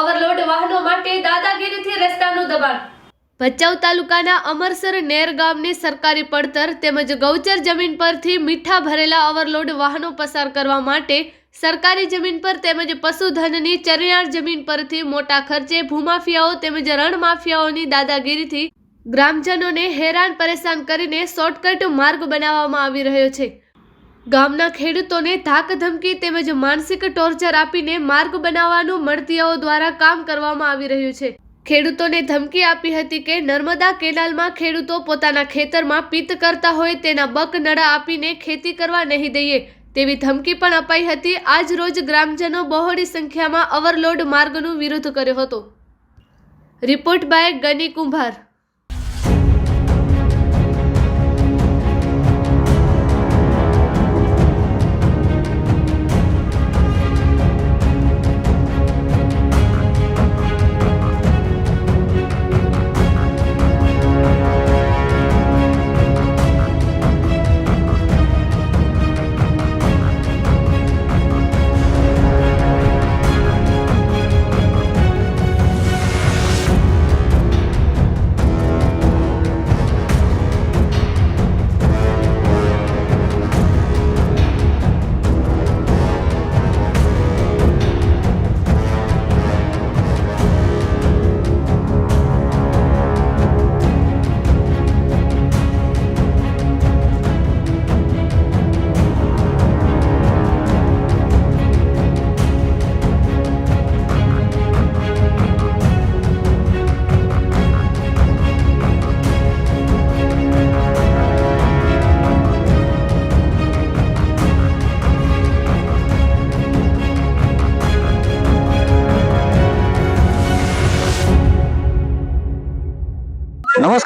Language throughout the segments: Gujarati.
ઓવરલોડ વાહનો માટે દાદાગીરીથી રસ્તાનું દબાણ. ભચાઉ તાલુકાના અમરસર નેર ગામની સરકારી પડતર તેમજ ગૌચર જમીન પરથી મીઠા ભરેલા ઓવરલોડ વાહનો પસાર કરવા માટે સરકારી જમીન પર તેમજ પશુધનની ચરિયાળ જમીન પરથી મોટા ખર્ચે ભૂમાફિયાઓ તેમજ રણ માફિયાઓની દાદાગીરીથી ગ્રામજનોને હેરાન પરેશાન કરીને શોર્ટકટ માર્ગ બનાવવામાં આવી રહ્યો છે. ગામના ખેડૂતોને ધાક ધમકી તેમજ માનસિક ટોર્ચર આપીને માર્ગ બનાવવાનું મળતિયાઓ દ્વારા કામ કરવામાં આવી રહ્યું છે. ખેડૂતોને ધમકી આપી હતી કે નર્મદા કેનાલમાં ખેડૂતો પોતાના ખેતરમાં પિત્ત કરતા હોય તેના બક નડા આપીને ખેતી કરવા નહીં દઈએ તેવી ધમકી પણ અપાઈ હતી. આજ રોજ ગ્રામજનો બહોળી સંખ્યામાં ઓવરલોડ માર્ગનો વિરોધ કર્યો હતો. રિપોર્ટ બાય ગની કુંભાર.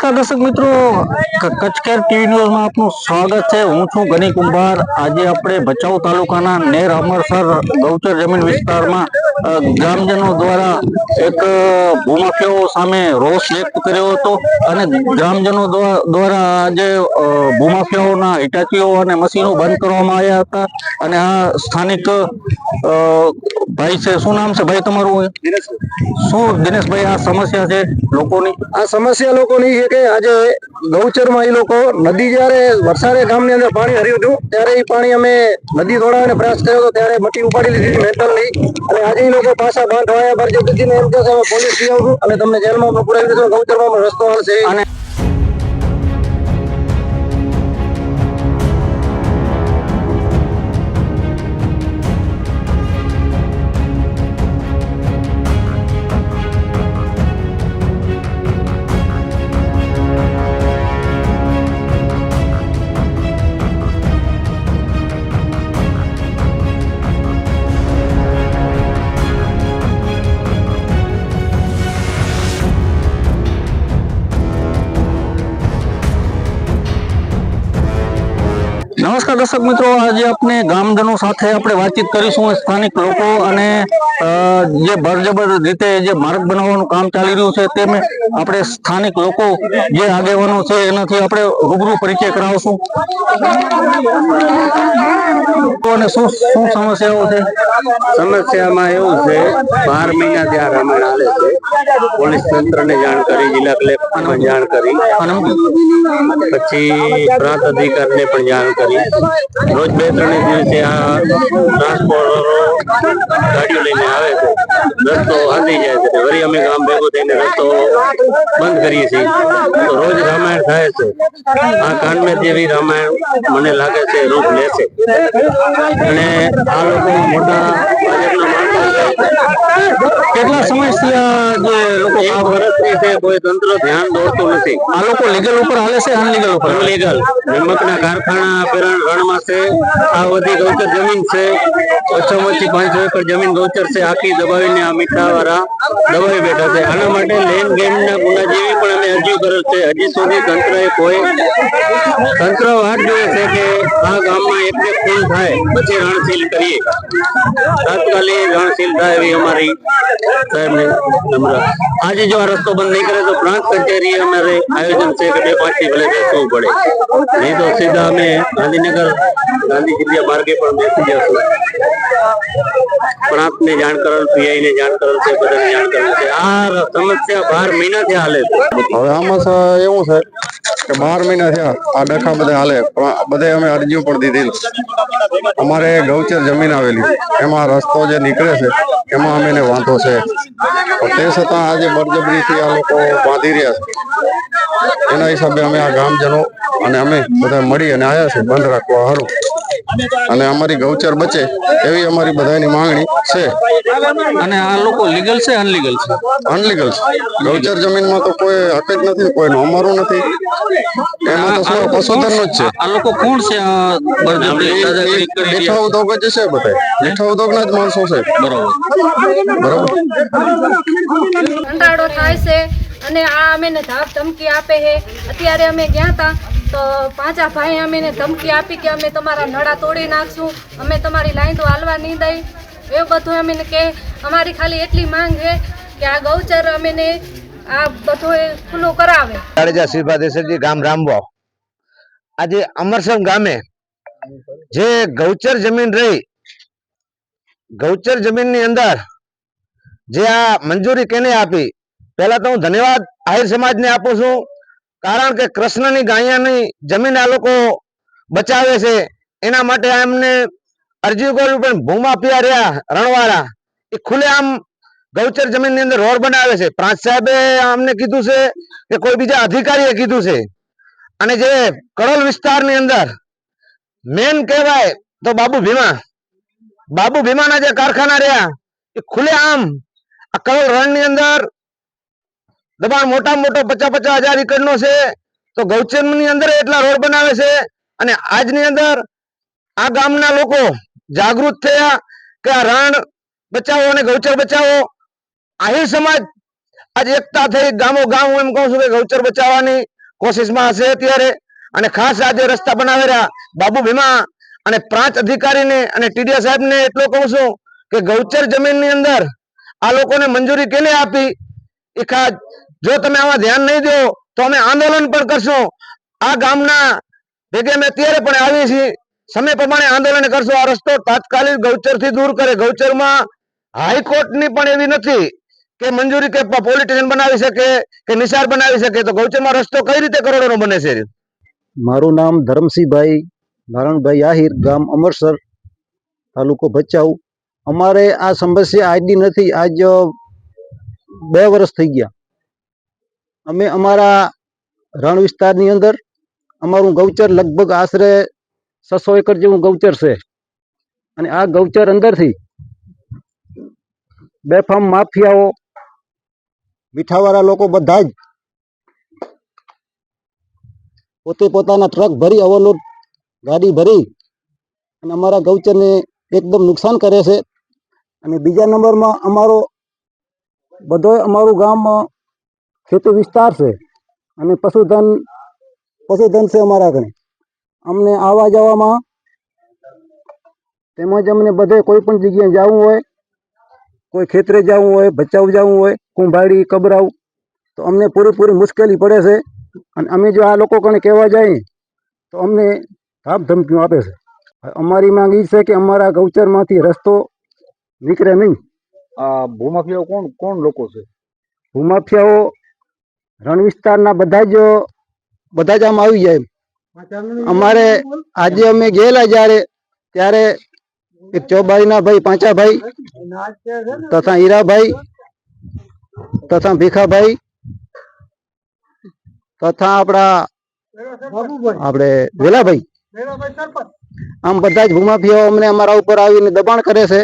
નમસ્કાર દર્શક મિત્રો. કચકેર ટીવી ન્યૂઝમાં આપનું સ્વાગત છે. હું છું ગની કુંભાર. આજે આપણે ભચાઉ તાલુકાના નેર અમરસર ગૌચર જમીન વિસ્તારમાં ગ્રામજનો દ્વારા એક ભૂમાફિયાઓ સામે રોષ વ્યક્ત કર્યો હતો અને ગ્રામજનો દ્વા- દ્વારા આજે ભૂમાફિયાઓના હિટાચીઓ અને મશીનો બંધ કરવામાં આવ્યા હતા અને આ સ્થાનિક ભાઈ છે, શું નામ છે ભાઈ તમારું શું દિનેશભાઈ, આ સમસ્યા છે લોકોની? આ સમસ્યા લોકોની છે કે આજે ગૌચરમાં એ લોકો નદી જ્યારે વરસાદે ગામની અંદર પાણી હર્યું હતું, ત્યારે એ પાણી અમે નદી દોડાવવાનો પ્રયાસ કર્યો હતો, ત્યારે મટી ઉપાડી લીધી મેન્ટલની અને આજે એ લોકો પાછા બાંધ વાયા બાર ને એમ કે પોલીસ લઈ આવશું અને તમને જેલમાં પકડાવી પુરાવી ગૌચરમાં રસ્તો હશે અને નમસ્કાર દર્શક મિત્રો આજે આપણે ગામજનો સાથે આપણે વાતચીત કરીશું સ્થાનિક લોકો અને જે ભરજબર રીતે જે માર્ગ બનાવવાનું કામ ચાલી રહ્યું છે તેમ આપણે સ્થાનિક લોકો જે આગેવાનો છે એનાથી આપણે રૂબરૂ પરિચય કરાવશું. અને શું શું સમસ્યાઓ છે? સમસ્યામાં એવું છે બાર મહિના ત્યાં રામાયણ હાલે છે. પોલીસ તંત્રને જાણ કરી જિલ્લા કલેક્ટરને જાણ કરી. પછી પ્રાંત અધિકારીને પણ જાણ કરી. રોજ બે, ત્રણ દિવસે આ ટ્રાન્સપોર્ટરો ગાડીઓ લઈને આવે છે. રસ્તો હાથી જાય છે વળી અમે ગામ ભેગો થઈને રસ્તો બંધ કરીએ છીએ. તો રોજ રામાયણ થાય છે. આ કાનમે જેવી રામાયણ મને લાગે છે, રૂપ છે. અને આ લોકો મોટા ભાજપના કેટલા સમયથી જે લોકો આ વર્ષથી છે કોઈ તંત્ર ધ્યાન દોરતું નથી? આ લોકો લીગલ ઉપર હાલે છે અનલીગલ ઉપર અનલીગલ નિમકના કારખાના પેરણ રણમાં છે આ બધી ગૌચર જમીન છે ઓછામાં પાંચસો એકર જમીન ગૌચર છે આખી દબાવીને આ મીઠાવાળા દબાવી બેઠા છે. આના માટે લેન ગેમ ના ગુના જેવી પણ અમે અરજી કરેલ છે. હજી સુધી તંત્રએ કોઈ તંત્ર વાત જોઈએ છે કે આ ગામમાં એક ખૂન થાય પછી રણસીલ કરીએ. તાત્કાલિક રણસીલ આજે જો આ રસ્તો બંધ નહીં કરે તો પ્રાંત કચેરી અમારે આયોજન છે કે બે પાંચ ભલે બેસવું પડે. નહીં તો સીધા અમે ગાંધીનગર, ગાંધી જગ્યા માર્ગે પણ બેસી જશું. પ્રાંતને જાણ કરેલ પીઆઈ ને જાણ કરેલ છે, બધાને જાણ કરેલ છે. આ સમસ્યા બાર મહિનાથી હાલે હવે એવું છે કે બાર મહિના થયા આ ડખા બધા હાલે. પણ બધે અમે અરજીઓ પણ દીધી અમારે ગૌચર જમીન આવેલી. એમાં રસ્તો જે નીકળે છે, એમાં અમે એને વાંધો છે. તે છતાં આજે બળજબરીથી આ લોકો બાંધી રહ્યા છે. એના હિસાબે અમે આ ગામજનો અને અમે બધા મળી અને આવ્યા છે બંધ રાખવા હારું. અને અમારી ગૌચર બચે એવી અમારી બધાની માંગણી છે. અને આ લોકો લીગલ છે અનલીગલ છે? અનલીગલ છે. ગૌચર જમીનમાં તો કોઈ હક જ નથી કોઈનું અમારું નથી. એમાં તો પશુધનનું જ છે. આ લોકો કોણ છે? મીઠા ઉદ્યોગ જ છે બધા મીઠા ઉદ્યોગના જ માણસો છે. બરોબર. બરોબર? કંટાળો થાય છે અને આ અમે ધાક ધમકી આપે છે. અત્યારે અમે ગયા હતા તો પાંચા ભાઈ અમેને ધમકી આપી કે અમે તમારા નળા તોડી નાખશું, અમે તમારી લાઈન તો હાલવા નહીં દઈ. એવું બધું અમે કે અમારી ખાલી એટલી માંગ છે કે આ ગૌચર અમે આ બધું ખુલ્લું કરાવે. જાડેજા શિલ્પા દેસરજી ગામ રામવાવ આજે અમરસર ગામે જે ગૌચર જમીન રહી, ગૌચર જમીનની અંદર જે આ મંજૂરી કેને આપી, પહેલા તો હું ધન્યવાદ આહિર સમાજને આપું છું. કારણ કે કૃષ્ણની ગાયાની જમીન આ લોકો બચાવે છે. એના માટે એમને અરજી કર્યું પણ ભૂમાફિયા રહ્યા રણવાળા. એ ખુલ્લેઆમ ગૌચર જમીનની અંદર રોડ બનાવે છે. પ્રાંત સાહેબે અમને કીધું છે કે કોઈ બીજા અધિકારીએ કીધું છે. અને જે કરોલ વિસ્તારની અંદર મેન કહેવાય તો બાબુ ભીમા. બાબુ ભીમાના જે કારખાના રહ્યા, એ ખુલે આમ આ કરોલ રણની અંદર દબાણ મોટા મોટો પચાસ પચાસ હજાર એકરનો છે, તો ગૌચરની અંદર એટલા રોડ બનાવે છે અને આજની અંદર આ ગામના લોકો જાગૃત થયા કે આ રણ બચાવો અને ગૌચર બચાવો. આહિર સમાજ આજે એકતા થઈ, ગામો ગામ એમ કહું છું કે ગૌચર બચાવવાની કોશિશમાં હશે અત્યારે. અને ખાસ આજે રસ્તા બનાવેલા બાબુ ભીમા અને પ્રાંત અધિકારીને અને ટીડીઓ સાહેબને એટલો કહું છું કે ગૌચર જમીનની અંદર આ લોકોને મંજૂરી કેને આપી? એ ખાસ જો તમે આમાં ધ્યાન નહીં દો, તો અમે આંદોલન પણ કરશું. આ ગામના ભેગે અમે અત્યારે પણ આવીએ છીએ. સમય પ્રમાણે આંદોલન કરશું. આ રસ્તો તાત્કાલિક ગૌચરથી દૂર કરે. ગૌચરમાં હાઈકોર્ટની પણ એવી નથી કે મંજૂરી કે પોલીસ સ્ટેશન બનાવી શકે, કે નિશાર બનાવી શકે, તો ગૌચરમાં રસ્તો કઈ રીતે કરોડોનો બને છે? મારું નામ ધરમસિંહભાઈ, નારણભાઈ આહિર, ગામ અમરસર, તાલુકો ભચાઉ. અમારે આ સમસ્યા આજની નથી. આજ બે વર્ષ થઈ ગયા. અમે અમારા રણ વિસ્તારની અંદર અમારું ગૌચર લગભગ આશરે છસો એકર જેવું ગૌચર છે. અને આ ગૌચર અંદરથી બેફામ માફિયાઓ મીઠાવાળા લોકો બધા જ પોતે પોતાના ટ્રક ભરી ઓવરલોડ ગાડી ભરી અને અમારા ગૌચરને એકદમ નુકસાન કરે છે. અને બીજા નંબરમાં અમારો બધો અમારું ગામ અ, ખેતી વિસ્તાર છે અને પશુધન પશુધન છે અમારા ઘરે અમને આવવા જવામાં તેમજ અમને બધે કોઈ પણ જગ્યાએ જવું હોય કોઈ ખેતરે જવું હોય ભચાઉ જવું હોય કુંભાડી કબરાઉ તો અમને પૂરેપૂરી મુશ્કેલી પડે છે. અને અમે જો આ લોકો કણે કહેવા જઈએ તો અમને ધાપ ધમકીઓ આપે છે. અમારી માંગ એ છે કે અમારા ગૌચરમાંથી રસ્તો નીકળે નહીં. આ ભૂમાફિયાઓ કોણ કોણ લોકો છે? ભૂમાફિયાઓ રણ વિસ્તારના બધા જ બધા જ આમ આવી જાય અમારે આજે અમે ગયેલા જ્યારે, ત્યારે એક ના ભાઈ, પાંચાભાઈ, તથા હીરાભાઈ, તથા ભીખાભાઈ, તથા આપણા આપણે વેલાભાઈ. આમ બધા જ ભૂમાફીઓ અમને અમારા ઉપર આવીને દબાણ કરે છે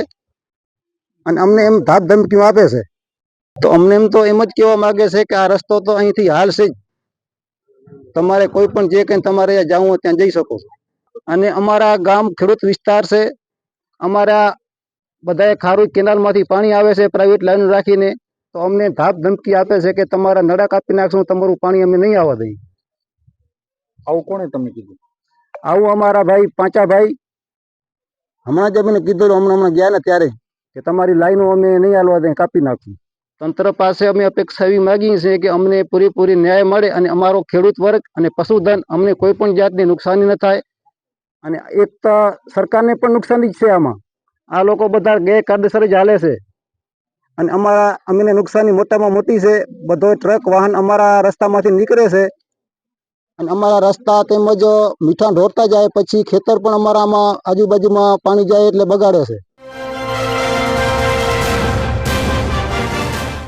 અને અમને એમ ધાક ધમકીઓ આપે છે. તો અમને એમ તો એમ જ કહેવા માંગે છે કે આ રસ્તો તો અહીંથી હાલશે જ. તમારે કોઈ પણ જે કંઈ તમારે જવું હોય ત્યાં જઈ શકો છો. અને અમારા ગામ ખેડૂત વિસ્તાર છે. અમારા બધાએ ખારું કેનાલમાંથી પાણી આવે છે પ્રાઇવેટ લાઈન રાખીને. તો અમને ધાપ ધમકી આપે છે કે તમારા નડા કાપી નાખશું તમારું પાણી અમે નહીં આવવા દઈએ. આવું કોણે તમે કીધું? આવું અમારા ભાઈ પાંચા ભાઈ. હમણાં જ અમને કીધું હમણાં હમણાં ગયા ને ત્યારે કે તમારી લાઈનો અમે નહીં હાલવા દઈએ કાપી નાખશું. તંત્ર પાસે અમે અપેક્ષા એવી માગીએ છીએ કે અમને પૂરેપૂરી ન્યાય મળે અને અમારો ખેડૂત વર્ગ અને પશુધન અમને કોઈ પણ જાતની નુકસાની ન થાય. અને એક તો સરકારને પણ નુકસાની જ છે આમાં. આ લોકો બધા ગેરકાયદેસર જ હાલે છે. અને અમારા, અમને નુકસાની મોટામાં મોટી છે. બધો ટ્રક, વાહન અમારા રસ્તામાંથી નીકળે છે. અને અમારા રસ્તા તેમજ મીઠાણ ઢોરતા જાય પછી ખેતર પણ અમારામાં આજુબાજુમાં પાણી જાય એટલે બગાડે છે.